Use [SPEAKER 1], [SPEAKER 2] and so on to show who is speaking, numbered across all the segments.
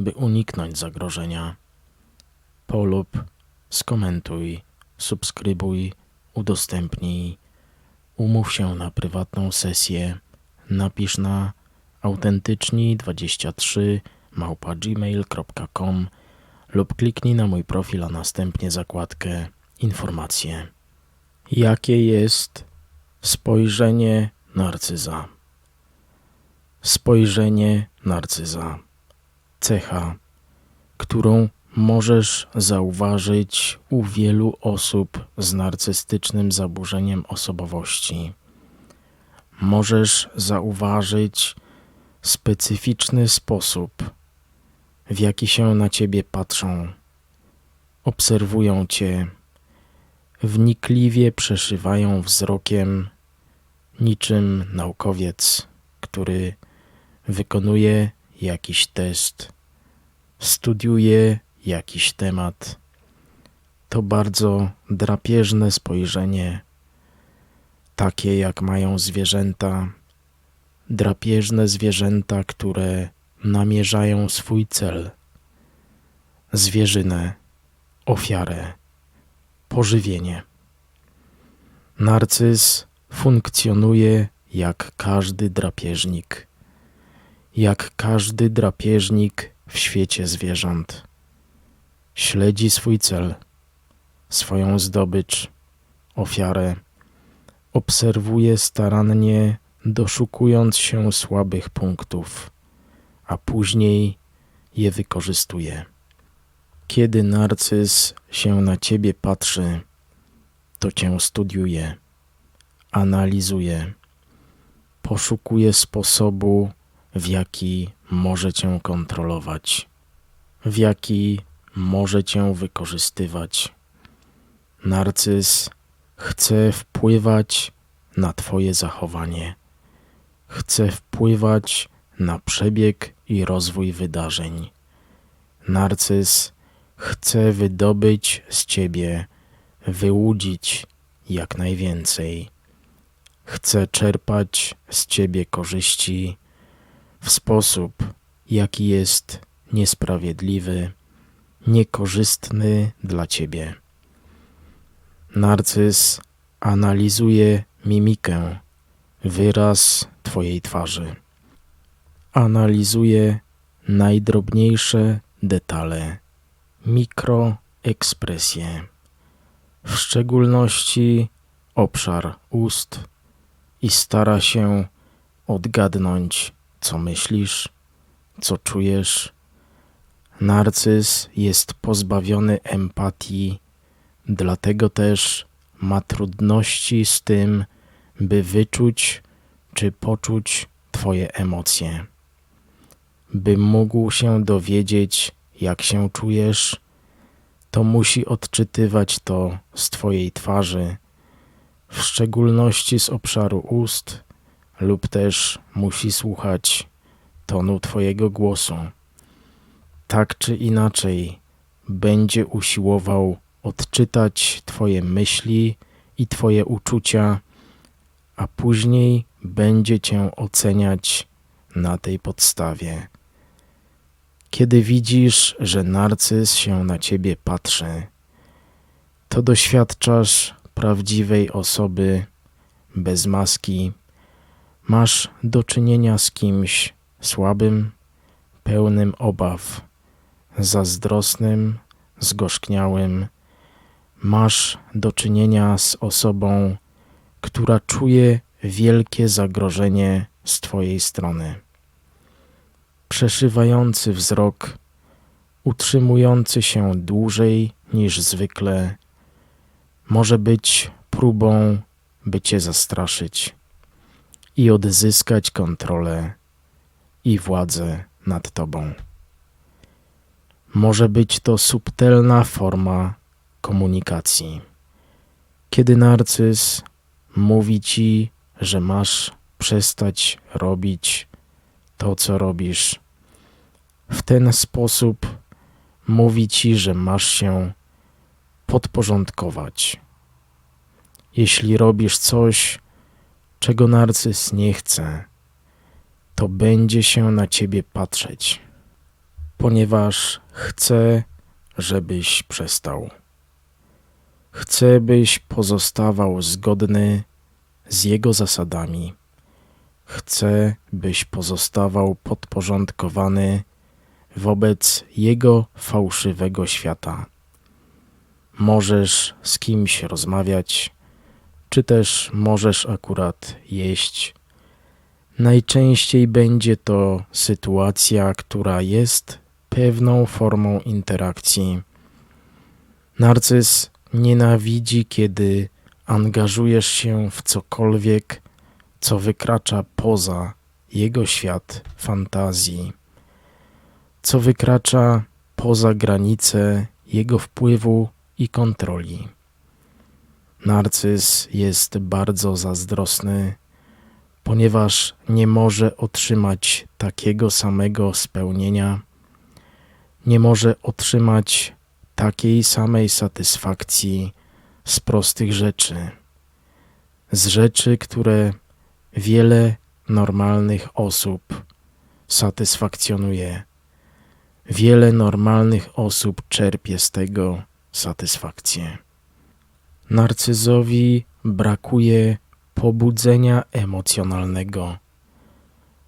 [SPEAKER 1] by uniknąć zagrożenia. Polub, skomentuj, subskrybuj, udostępnij, umów się na prywatną sesję, napisz na autentyczni23 małpa gmail.com lub kliknij na mój profil, a następnie zakładkę informacje. Jakie jest spojrzenie narcyza? Spojrzenie narcyza cecha, którą możesz zauważyć u wielu osób z narcystycznym zaburzeniem osobowości. Możesz zauważyć specyficzny sposób, w jaki się na ciebie patrzą, obserwują cię, wnikliwie przeszywają wzrokiem, niczym naukowiec, który wykonuje jakiś test, studiuje jakiś temat. To bardzo drapieżne spojrzenie, takie jak mają zwierzęta, drapieżne zwierzęta, które namierzają swój cel zwierzynę, ofiarę, pożywienie. Narcyz funkcjonuje jak każdy drapieżnik jak każdy drapieżnik w świecie zwierząt. Śledzi swój cel, swoją zdobycz, ofiarę, obserwuje starannie, doszukując się słabych punktów, a później je wykorzystuje. Kiedy narcyz się na ciebie patrzy, to cię studiuje, analizuje, poszukuje sposobu, w jaki może cię kontrolować, w jaki może cię wykorzystywać. Narcyz chce wpływać na Twoje zachowanie, chce wpływać na przebieg i rozwój wydarzeń. Narcyz chce wydobyć z Ciebie, wyłudzić jak najwięcej. Chce czerpać z Ciebie korzyści w sposób, jaki jest niesprawiedliwy, niekorzystny dla ciebie. Narcyz analizuje mimikę, wyraz twojej twarzy. Analizuje najdrobniejsze detale, mikroekspresje, w szczególności obszar ust i stara się odgadnąć co myślisz, co czujesz. Narcyz jest pozbawiony empatii, dlatego też ma trudności z tym, by wyczuć czy poczuć Twoje emocje. By mógł się dowiedzieć, jak się czujesz, to musi odczytywać to z Twojej twarzy, w szczególności z obszaru ust lub też musi słuchać tonu Twojego głosu. Tak czy inaczej, będzie usiłował odczytać Twoje myśli i Twoje uczucia, a później będzie Cię oceniać na tej podstawie. Kiedy widzisz, że narcyz się na Ciebie patrzy, to doświadczasz prawdziwej osoby bez maski, Masz do czynienia z kimś słabym, pełnym obaw, zazdrosnym, zgorzkniałym. Masz do czynienia z osobą, która czuje wielkie zagrożenie z Twojej strony. Przeszywający wzrok, utrzymujący się dłużej niż zwykle, może być próbą, by Cię zastraszyć i odzyskać kontrolę i władzę nad Tobą. Może być to subtelna forma komunikacji. Kiedy narcyz mówi ci, że masz przestać robić to, co robisz, w ten sposób mówi ci, że masz się podporządkować. Jeśli robisz coś, czego narcyz nie chce, to będzie się na ciebie patrzeć, ponieważ chce, żebyś przestał. Chce, byś pozostawał zgodny z jego zasadami. Chce, byś pozostawał podporządkowany wobec jego fałszywego świata. Możesz z kimś rozmawiać, czy też możesz akurat jeść. Najczęściej będzie to sytuacja, która jest pewną formą interakcji. Narcyz nienawidzi, kiedy angażujesz się w cokolwiek, co wykracza poza jego świat fantazji, co wykracza poza granice jego wpływu i kontroli. Narcyz jest bardzo zazdrosny, ponieważ nie może otrzymać takiego samego spełnienia, nie może otrzymać takiej samej satysfakcji z prostych rzeczy, z rzeczy, które wiele normalnych osób satysfakcjonuje. Wiele normalnych osób czerpie z tego satysfakcję. Narcyzowi brakuje pobudzenia emocjonalnego.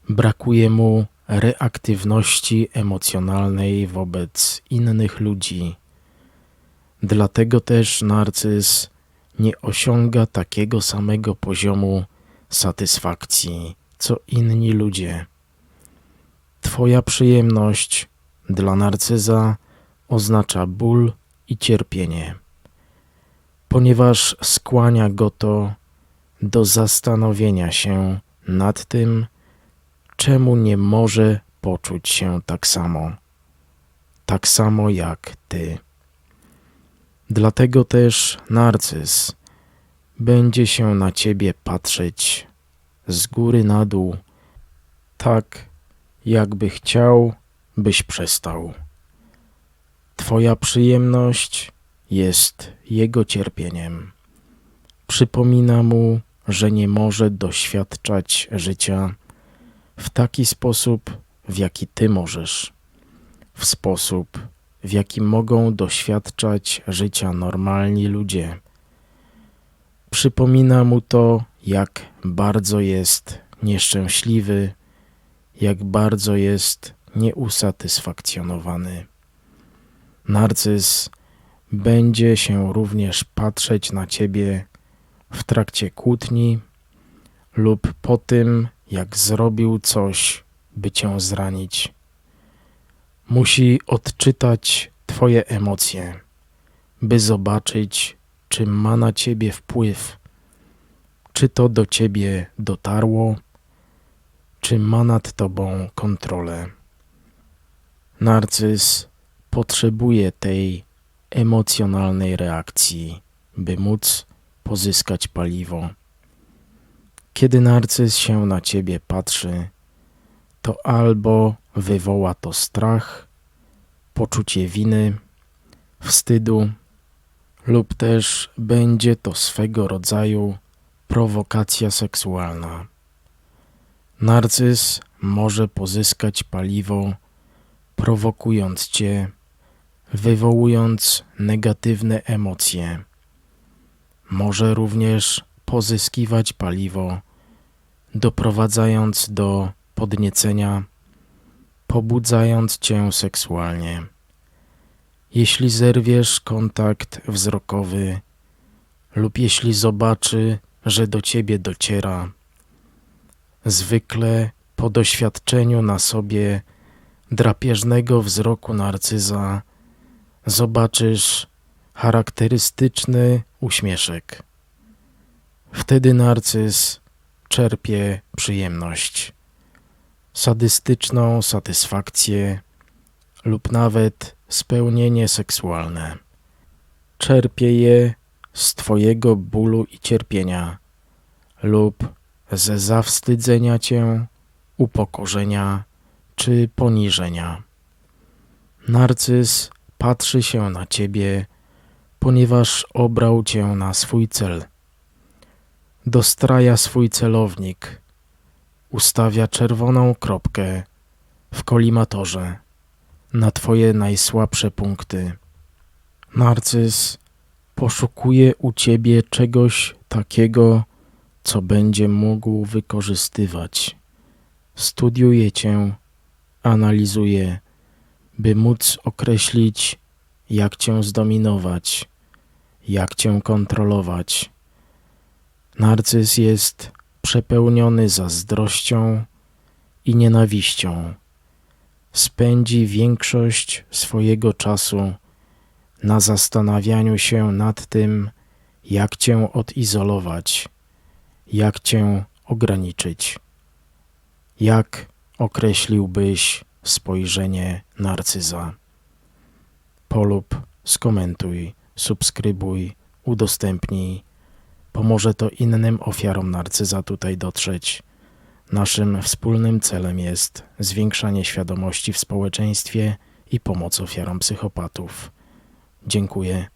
[SPEAKER 1] Brakuje mu reaktywności emocjonalnej wobec innych ludzi. Dlatego też narcyz nie osiąga takiego samego poziomu satysfakcji, co inni ludzie. Twoja przyjemność dla narcyza oznacza ból i cierpienie, ponieważ skłania go to do zastanowienia się nad tym, czemu nie może poczuć się tak samo, tak samo jak ty. Dlatego też narcyz będzie się na ciebie patrzeć z góry na dół, tak jakby chciał, byś przestał. Twoja przyjemność jest jego cierpieniem. Przypomina mu, że nie może doświadczać życia w taki sposób, w jaki ty możesz, w sposób, w jaki mogą doświadczać życia normalni ludzie. Przypomina mu to, jak bardzo jest nieszczęśliwy, jak bardzo jest nieusatysfakcjonowany. Narcyz będzie się również patrzeć na ciebie w trakcie kłótni lub po tym, jak zrobił coś, by cię zranić. Musi odczytać Twoje emocje, by zobaczyć, czy ma na Ciebie wpływ, czy to do Ciebie dotarło, czy ma nad Tobą kontrolę. Narcyz potrzebuje tej emocjonalnej reakcji, by móc pozyskać paliwo. Kiedy narcyz się na ciebie patrzy, to albo wywoła to strach, poczucie winy, wstydu, lub też będzie to swego rodzaju prowokacja seksualna. Narcyz może pozyskać paliwo, prowokując cię, wywołując negatywne emocje. Może również pozyskiwać paliwo, doprowadzając do podniecenia, pobudzając cię seksualnie. Jeśli zerwiesz kontakt wzrokowy lub jeśli zobaczy, że do ciebie dociera, zwykle po doświadczeniu na sobie drapieżnego wzroku narcyza zobaczysz charakterystyczny uśmieszek. Wtedy narcyz czerpie przyjemność, sadystyczną satysfakcję lub nawet spełnienie seksualne. Czerpie je z Twojego bólu i cierpienia lub ze zawstydzenia Cię, upokorzenia czy poniżenia. Narcyz patrzy się na Ciebie, ponieważ obrał Cię na swój cel. Dostraja swój celownik, ustawia czerwoną kropkę w kolimatorze na Twoje najsłabsze punkty. Narcyz poszukuje u Ciebie czegoś takiego, co będzie mógł wykorzystywać. Studiuje Cię, analizuje, by móc określić, jak Cię zdominować, jak Cię kontrolować. Narcyz jest przepełniony zazdrością i nienawiścią. Spędzi większość swojego czasu na zastanawianiu się nad tym, jak Cię odizolować, jak Cię ograniczyć. Jak określiłbyś spojrzenie narcyza? Polub, skomentuj, subskrybuj, udostępnij. Pomoże to innym ofiarom narcyza tutaj dotrzeć. Naszym wspólnym celem jest zwiększanie świadomości w społeczeństwie i pomoc ofiarom psychopatów. Dziękuję